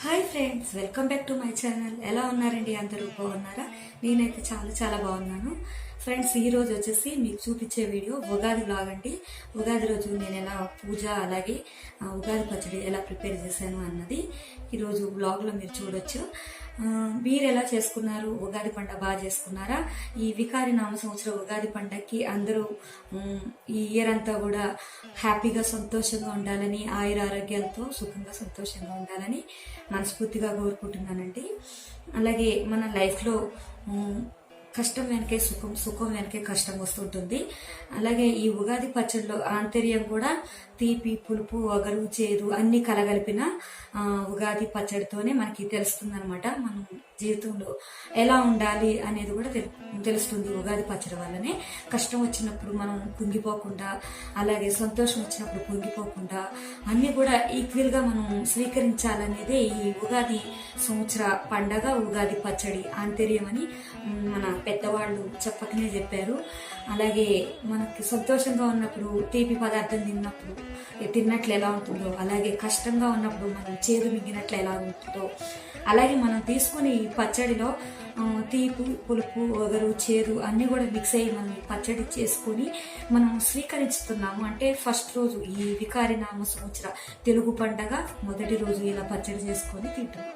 Hi friends welcome back to my channel. ఎలా ఉన్నారండి? అందరూ బాగున్నారా? నేనైతే చాలా చాలా బాగున్నాను. ఫ్రెండ్స్ ఈ రోజు వచ్చేసి మీకు చూపించే వీడియో ఉగాది బ్లాగ్ అండి. ఉగాది రోజు నేను ఎలా పూజ అలాగే ఉగాది పచ్చడి ఎలా ప్రిపేర్ చేశాను అన్నది ఈరోజు బ్లాగ్లో మీరు చూడొచ్చు. మీరు ఎలా చేసుకున్నారు? ఉగాది పంట బాగా చేసుకున్నారా? ఈ వికారి నామ సంవత్సరం ఉగాది పంటకి అందరూ ఈ ఇయర్ అంతా కూడా హ్యాపీగా సంతోషంగా ఉండాలని ఆయుర ఆరోగ్యాలతో సుఖంగా సంతోషంగా ఉండాలని మనస్ఫూర్తిగా కోరుకుంటున్నానండి. అలాగే మన లైఫ్లో కష్టం వెనకే సుఖం సుఖం వెనకే కష్టం వస్తుంటుంది. అలాగే ఈ ఉగాది పచ్చడిలో ఆంతర్యం కూడా తీపి పులుపు వగరు చేదు అన్ని కలగలిపిన ఉగాది పచ్చడితోనే మనకి తెలుస్తుంది అనమాట మనం జీవితంలో ఎలా ఉండాలి అనేది కూడా తెలు- తెలుస్తుంది ఉగాది పచ్చడి వల్లనే. కష్టం వచ్చినప్పుడు మనం కుంగిపోకుండా అలాగే సంతోషం వచ్చినప్పుడు కుంగిపోకుండా అన్నీ కూడా ఈక్వల్గా మనం స్వీకరించాలనేదే ఈ ఉగాది సంవత్సర పండగ ఉగాది పచ్చడి ఆంతర్యం అని మన పెద్దవాళ్ళు చెప్పకనే చెప్పారు. అలాగే మనకి సంతోషంగా ఉన్నప్పుడు తీపి పదార్థం తిన్నప్పుడు తిన్నట్లు ఎలా ఉంటుందో అలాగే కష్టంగా ఉన్నప్పుడు మనం చేదు మిగినట్లు ఎలా ఉంటుందో అలాగే మనం తీసుకుని ఈ పచ్చడిలో తీపు తీపి పులుపు వగరు చేదు అన్నీ కూడా మిక్స్ అయ్యి మనం పచ్చడి చేసుకొని మనం స్వీకరిస్తున్నాము. అంటే ఫస్ట్ రోజు ఈ వికారి నామ సంవత్సర తెలుగు పండగ మొదటి రోజు ఇలా పచ్చడి చేసుకొని తింటాం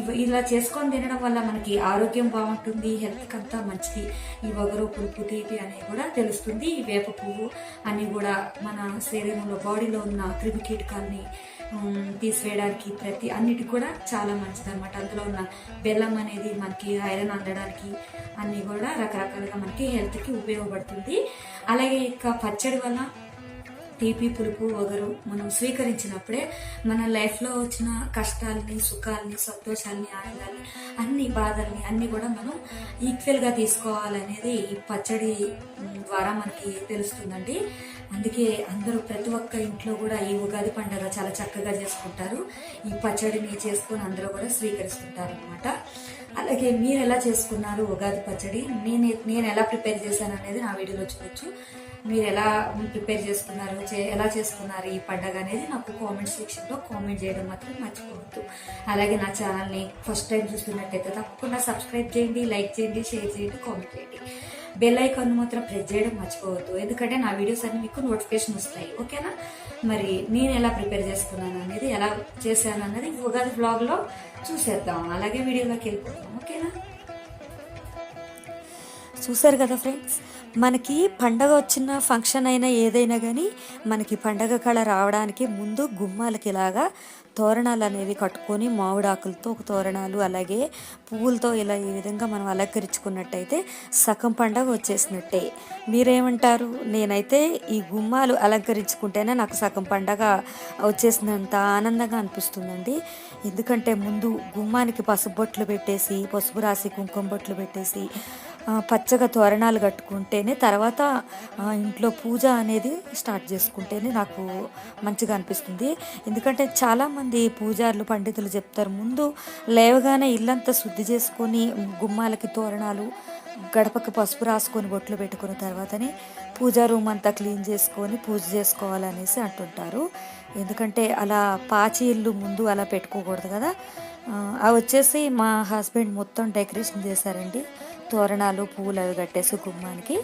ఇవ ఇలా చేసుకొని తినడం వల్ల మనకి ఆరోగ్యం బాగుంటుంది హెల్త్కి అంతా మంచిది. ఈ వగరు పులుపు తీపి అనేది కూడా తెలుస్తుంది. ఈ వేప పువ్వు అని కూడా మన శరీరంలో బాడీలో ఉన్న క్రిమి కీటకాలని తీసివేయడానికి ప్రతి అన్నిటికి కూడా చాలా మంచిది అనమాట అందులో ఉన్న బెల్లం అనేది మనకి ఐరన్ అందడానికి అన్నీ కూడా రకరకాలుగా మనకి హెల్త్కి ఉపయోగపడుతుంది. అలాగే ఇక పచ్చడి వల్ల తీపి పులుపు వగరు మనం స్వీకరించినప్పుడే మన లైఫ్లో వచ్చిన కష్టాలని సుఖాలని సంతోషాలని ఆనందాన్ని అన్ని బాధల్ని అన్ని కూడా మనం ఈక్వల్గా తీసుకోవాలనేది ఈ పచ్చడి ద్వారా మనకి తెలుస్తుందండి. అందుకే అందరూ ప్రతి ఒక్క ఇంట్లో కూడా ఈ ఉగాది పండుగ చాలా చక్కగా చేసుకుంటారు. ఈ పచ్చడిని చేసుకొని అందరూ కూడా స్వీకరిస్తుంటారు అనమాట అలాగే మీరు ఎలా చేసుకున్నారు ఉగాది పచ్చడి? నేను నేను ఎలా ప్రిపేర్ చేశాను అనేది నా వీడియోలో చూడొచ్చు. మీరు ఎలా ప్రిపేర్ చేసుకున్నారు చే- ఎలా చేసుకున్నారు ఈ పండగ అనేది నాకు కామెంట్ సెక్షన్లో కామెంట్ చేయడం మాత్రం మర్చిపోవద్దు. అలాగే నా ఛానల్ని ఫస్ట్ టైం చూస్తున్నట్టయితే తప్పకుండా సబ్స్క్రైబ్ చేయండి లైక్ చేయండి షేర్ చేయండి కామెంట్ చేయండి. బెల్ ఐకాన్ మాత్రం ప్రెస్ చేయడం మర్చిపోవద్దు. ఎందుకంటే నా వీడియోస్ అన్ని మీకు నోటిఫికేషన్ వస్తాయి ఓకేనా? మరి నేను ఎలా ప్రిపేర్ చేసుకున్నాను అనేది ఎలా చేశాను అనేది ఉగాది బ్లాగ్లో చూసేద్దాం. అలాగే వీడియోలోకి వెళ్ళిపోతాం ఓకేనా? చూసారు కదా ఫ్రెండ్స్? మనకి పండగ వచ్చిన ఫంక్షన్ అయినా ఏదైనా కానీ మనకి పండగ కళ రావడానికి ముందు గుమ్మాలకి ఇలాగా తోరణాలు అనేవి కట్టుకొని మామిడాకులతో ఒక తోరణాలు అలాగే పువ్వులతో ఇలా ఈ విధంగా మనం అలంకరించుకున్నట్టయితే సగం పండగ వచ్చేసినట్టే. మీరేమంటారు? నేనైతే ఈ గుమ్మాలు అలంకరించుకుంటేనే నాకు సగం పండగ వచ్చేసినంత ఆనందంగా అనిపిస్తుందండి. ఎందుకంటే ముందు గుమ్మానికి పసుపు బొట్లు పెట్టేసి పసుపు రాసి కుంకుమ బొట్లు పెట్టేసి పచ్చగా తోరణాలు కట్టుకుంటేనే తర్వాత ఇంట్లో పూజ అనేది స్టార్ట్ చేసుకుంటేనే నాకు మంచిగా అనిపిస్తుంది. ఎందుకంటే చాలామంది పూజారులు పండితులు చెప్తారు ముందు లేవగానే ఇల్లంతా శుద్ధి చేసుకొని గుమ్మాలకి తోరణాలు గడపకి పసుపు రాసుకొని బొట్లు పెట్టుకున్న తర్వాతనే పూజా రూమ్ అంతా క్లీన్ చేసుకొని పూజ చేసుకోవాలనేసి అంటుంటారు. ఎందుకంటే అలా పాచి ఇల్లు ముందు అలా పెట్టుకోకూడదు కదా. అవి వచ్చేసి మా హస్బెండ్ మొత్తం డెకరేషన్ చేశారండి. తోరణాలు పువ్వులు అవి కట్టేసి గుమ్మానికి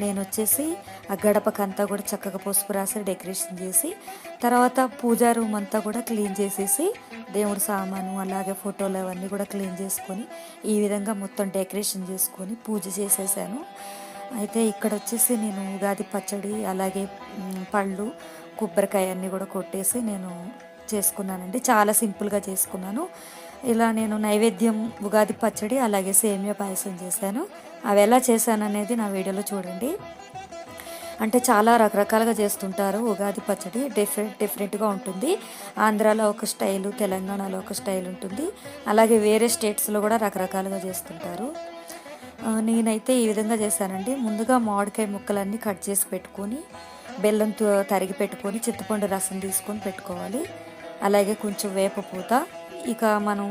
నేను వచ్చేసి ఆ గడపకంతా కూడా చక్కగా పసుపు రాసి డెకరేషన్ చేసి తర్వాత పూజా రూమ్ అంతా కూడా క్లీన్ చేసేసి దేవుడి సామాను అలాగే ఫోటోలు అవన్నీ కూడా క్లీన్ చేసుకొని ఈ విధంగా మొత్తం డెకరేషన్ చేసుకొని పూజ చేసేసాను. అయితే ఇక్కడ వచ్చేసి నేను ఉగాది పచ్చడి అలాగే పళ్ళు కొబ్బరికాయ అన్నీ కూడా కొట్టేసి నేను చేసుకున్నానండి. చాలా సింపుల్గా చేసుకున్నాను. ఇలా నేను నైవేద్యం ఉగాది పచ్చడి అలాగే సేమియా పాయసం చేశాను. అవి ఎలా చేశాను అనేది నా వీడియోలో చూడండి. అంటే చాలా రకరకాలుగా చేస్తుంటారు ఉగాది పచ్చడి. డిఫరెంట్ డిఫరెంట్గా ఉంటుంది. ఆంధ్రాలో ఒక స్టైలు తెలంగాణలో ఒక స్టైల్ ఉంటుంది. అలాగే వేరే స్టేట్స్లో కూడా రకరకాలుగా చేస్తుంటారు. నేనైతే ఈ విధంగా చేశానండి. ముందుగా మామిడికాయ ముక్కలన్నీ కట్ చేసి పెట్టుకొని బెల్లంతో తరిగి పెట్టుకొని చింతపండు రసం తీసుకొని పెట్టుకోవాలి. అలాగే కొంచెం వేపపూత ఇక మనం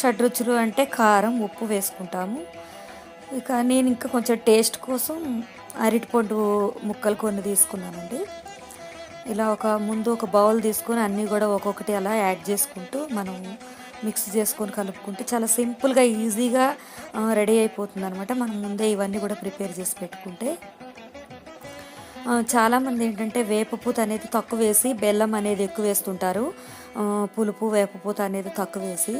షడ్రుచులు అంటే కారం ఉప్పు వేసుకుంటాము. ఇక నేను ఇంకా కొంచెం టేస్ట్ కోసం అరటిపండు ముక్కలు కొన్ని తీసుకున్నానండి. ఇలా ఒక ముందు ఒక బౌల్ తీసుకొని అన్నీ కూడా ఒక్కొక్కటి అలా యాడ్ చేసుకుంటూ మనం మిక్స్ చేసుకొని కలుపుకుంటే చాలా సింపుల్గా ఈజీగా రెడీ అయిపోతుంది అనమాట మనం ముందే ఇవన్నీ కూడా ప్రిపేర్ చేసి పెట్టుకుంటే. చాలామంది ఏంటంటే వేపపూత అనేది తక్కువ వేసి బెల్లం అనేది ఎక్కువ వేస్తుంటారు. పులుపు వేపపూత అనేది తక్కువ వేసి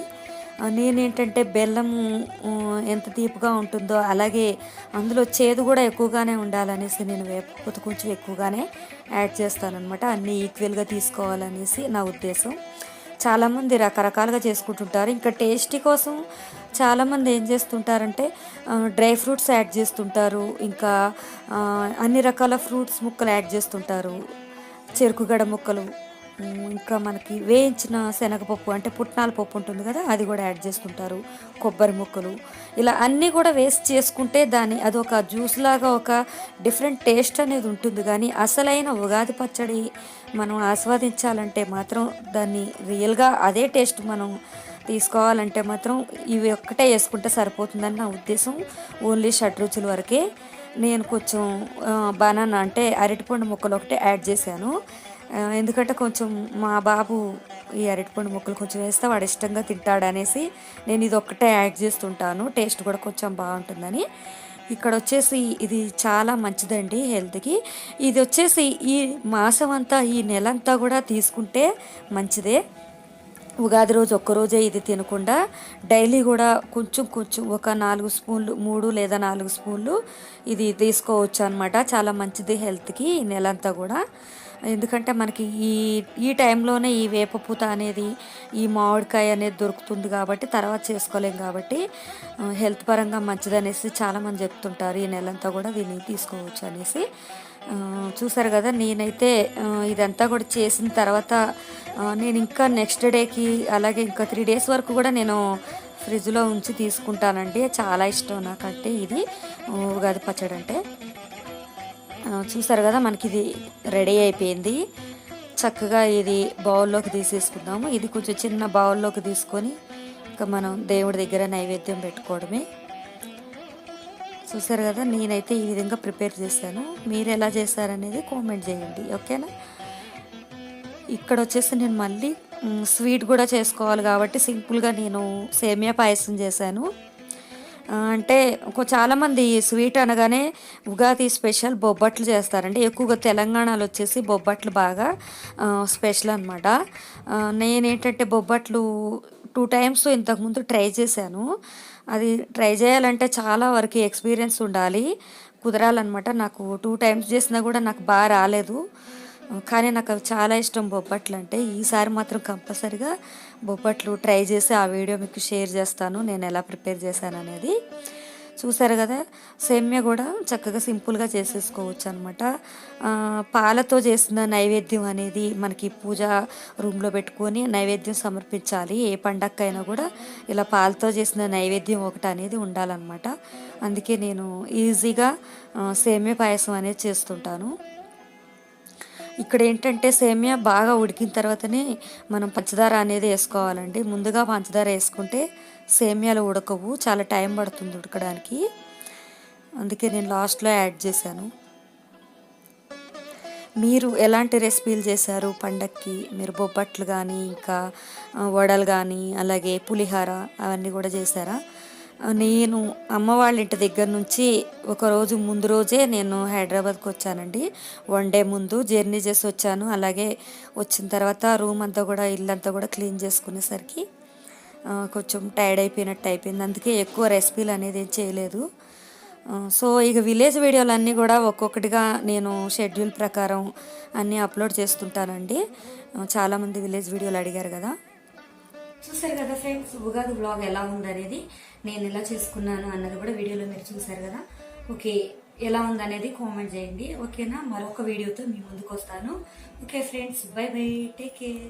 నేనేంటంటే బెల్లం ఎంత తీపిగా ఉంటుందో అలాగే అందులో చేదు కూడా ఎక్కువగానే ఉండాలనేసి నేను వేపపూత కొంచెం ఎక్కువగానే యాడ్ చేస్తానమాట అన్నీ ఈక్వల్గా తీసుకోవాలనేసి నా ఉద్దేశం. చాలామంది రకరకాలుగా చేసుకుంటుంటారు. ఇంకా టేస్టీ కోసం చాలామంది ఏం చేస్తుంటారంటే డ్రై ఫ్రూట్స్ యాడ్ చేస్తుంటారు. ఇంకా అన్ని రకాల ఫ్రూట్స్ ముక్కలు యాడ్ చేస్తుంటారు. చెరుకుగడ ముక్కలు. ఇంకా మనకి వేయించిన శనగపప్పు అంటే పుట్నాల పప్పు ఉంటుంది కదా అది కూడా యాడ్ చేసుకుంటారు కొబ్బరి ముక్కలు. ఇలా అన్నీ కూడా వేస్ట్ చేసుకుంటే దాని అది ఒక జ్యూస్ లాగా ఒక డిఫరెంట్ టేస్ట్ అనేది ఉంటుంది. కానీ అసలైన ఉగాది పచ్చడి మనం ఆస్వాదించాలంటే మాత్రం దాన్ని రియల్గా అదే టేస్ట్ మనం తీసుకోవాలంటే మాత్రం ఇవి ఒక్కటే వేసుకుంటే సరిపోతుందని నా ఉద్దేశం. ఓన్లీ షడ్రుచుల వరకే నేను కొంచెం బనానా అంటే అరటిపండు ముక్కలు ఒకటే యాడ్ చేశాను. ఎందుకంటే కొంచెం మా బాబు ఈ అరటిపండు ముక్కలు కొంచెం వేస్తే వాడు ఇష్టంగా తింటాడు అనేసి నేను ఇది ఒక్కటే యాడ్ చేస్తుంటాను. టేస్ట్ కూడా కొంచెం బాగుంటుందని. ఇక్కడ వచ్చేసి ఇది చాలా మంచిదండి హెల్త్కి. ఇది వచ్చేసి ఈ మాసం అంతా ఈ నెలంతా కూడా తీసుకుంటే మంచిదే. ఉగాది రోజు ఒక్కరోజే ఇది తినకుండా డైలీ కూడా కొంచెం కొంచెం ఒక నాలుగు స్పూన్లు మూడు లేదా నాలుగు స్పూన్లు ఇది తీసుకోవచ్చు అనమాట చాలా మంచిది హెల్త్కి ఈ నెలంతా కూడా. ఎందుకంటే మనకి ఈ ఈ టైంలోనే ఈ వేపపూత అనేది ఈ మామిడికాయ అనేది దొరుకుతుంది కాబట్టి తర్వాత చేసుకోలేం కాబట్టి హెల్త్ పరంగా మంచిదనేసి చాలామంది చెప్తుంటారు ఈ నెలంతా కూడా దీన్ని తీసుకోవచ్చు అనేసి. చూసారు కదా నేనైతే ఇదంతా కూడా చేసిన తర్వాత నేను ఇంకా నెక్స్ట్ డేకి అలాగే ఇంకా త్రీ డేస్ వరకు కూడా నేను ఫ్రిడ్జ్లో ఉంచి తీసుకుంటానండి. చాలా ఇష్టం నాకంటే ఇది. ఉగాది పచ్చడి అంటే. చూసారు కదా మనకి ఇది రెడీ అయిపోయింది. చక్కగా ఇది బౌల్లోకి తీసేసుకుందాము. ఇది కొంచెం చిన్న బౌల్లోకి తీసుకొని ఇంకా మనం దేవుడి దగ్గర నైవేద్యం పెట్టుకోవడమే. చూసారు కదా నేనైతే ఈ విధంగా ప్రిపేర్ చేశాను. మీరు ఎలా చేశారనేది కామెంట్ చేయండి ఓకేనా? ఇక్కడ వచ్చేసి నేను మళ్ళీ స్వీట్ కూడా చేసుకోవాలి కాబట్టి సింపుల్గా నేను సేమియా పాయసం చేశాను. అంటే చాలామంది స్వీట్ అనగానే ఉగాది స్పెషల్ బొబ్బట్లు చేస్తారండి. ఎక్కువగా తెలంగాణలో వచ్చేసి బొబ్బట్లు బాగా స్పెషల్ అనమాట నేనేంటంటే బొబ్బట్లు టూ టైమ్స్ ఇంతకుముందు ట్రై చేశాను. అది ట్రై చేయాలంటే చాలా వరకు ఎక్స్పీరియన్స్ ఉండాలి. కుదరాలన్నమాట. నాకు టూ టైమ్స్ చేసినా కూడా నాకు బాగా రాలేదు. కానీ నాకు అవి చాలా ఇష్టం బొబ్బట్లు అంటే. ఈసారి మాత్రం కంపల్సరిగా బొబ్బట్లు ట్రై చేసి ఆ వీడియో మీకు షేర్ చేస్తాను. నేను ఎలా ప్రిపేర్ చేశాను అనేది చూసారు కదా? సేమ్య కూడా చక్కగా సింపుల్గా చేసేసుకోవచ్చు అనమాట పాలతో చేసిన నైవేద్యం అనేది మనకి పూజ రూమ్లో పెట్టుకొని నైవేద్యం సమర్పించాలి. ఏ పండక్కైనా కూడా ఇలా పాలతో చేసిన నైవేద్యం ఒకటి అనేది ఉండాలన్నమాట. అందుకే నేను ఈజీగా సేమ్య పాయసం అనేది చేస్తుంటాను. ఇక్కడ ఏంటంటే సేమియా బాగా ఉడికిన తర్వాతనే మనం పంచదార అనేది వేసుకోవాలండి. ముందుగా పంచదార వేసుకుంటే సేమియాలు ఉడకవు చాలా టైం పడుతుంది ఉడకడానికి. అందుకే నేను లాస్ట్లో యాడ్ చేశాను. మీరు ఎలాంటి రెసిపీలు చేశారు పండక్కి? మీరు బొబ్బట్లు కానీ ఇంకా వడలు కానీ అలాగే పులిహార అవన్నీ కూడా చేశారా? నేను అమ్మ వాళ్ళ ఇంటి దగ్గర నుంచి ఒకరోజు ముందు రోజే నేను హైదరాబాద్కి వచ్చానండి. వన్ డే ముందు జర్నీ చేసి వచ్చాను. అలాగే వచ్చిన తర్వాత రూమ్ అంతా కూడా ఇల్లంతా కూడా క్లీన్ చేసుకునేసరికి కొంచెం టైర్డ్ అయిపోయినట్టు అయిపోయింది. అందుకే ఎక్కువ రెసిపీలు అనేది ఏం చేయలేదు. సో ఇక విలేజ్ వీడియోలు అన్నీ కూడా ఒక్కొక్కటిగా నేను షెడ్యూల్ ప్రకారం అన్నీ అప్లోడ్ చేస్తుంటానండి. చాలామంది విలేజ్ వీడియోలు అడిగారు కదా. చూసారు కదా ఫ్రెండ్స్ ఉగాది బ్లాగ్ ఎలా ఉందనేది నేను ఎలా చేసుకున్నాను అన్నది కూడా వీడియోలో మీరు చూసారు కదా. ఓకే ఎలా ఉందనేది కామెంట్ చేయండి. ఓకేనా? మరొక వీడియోతో మీ ముందుకు వస్తాను. Okay friends bye bye take care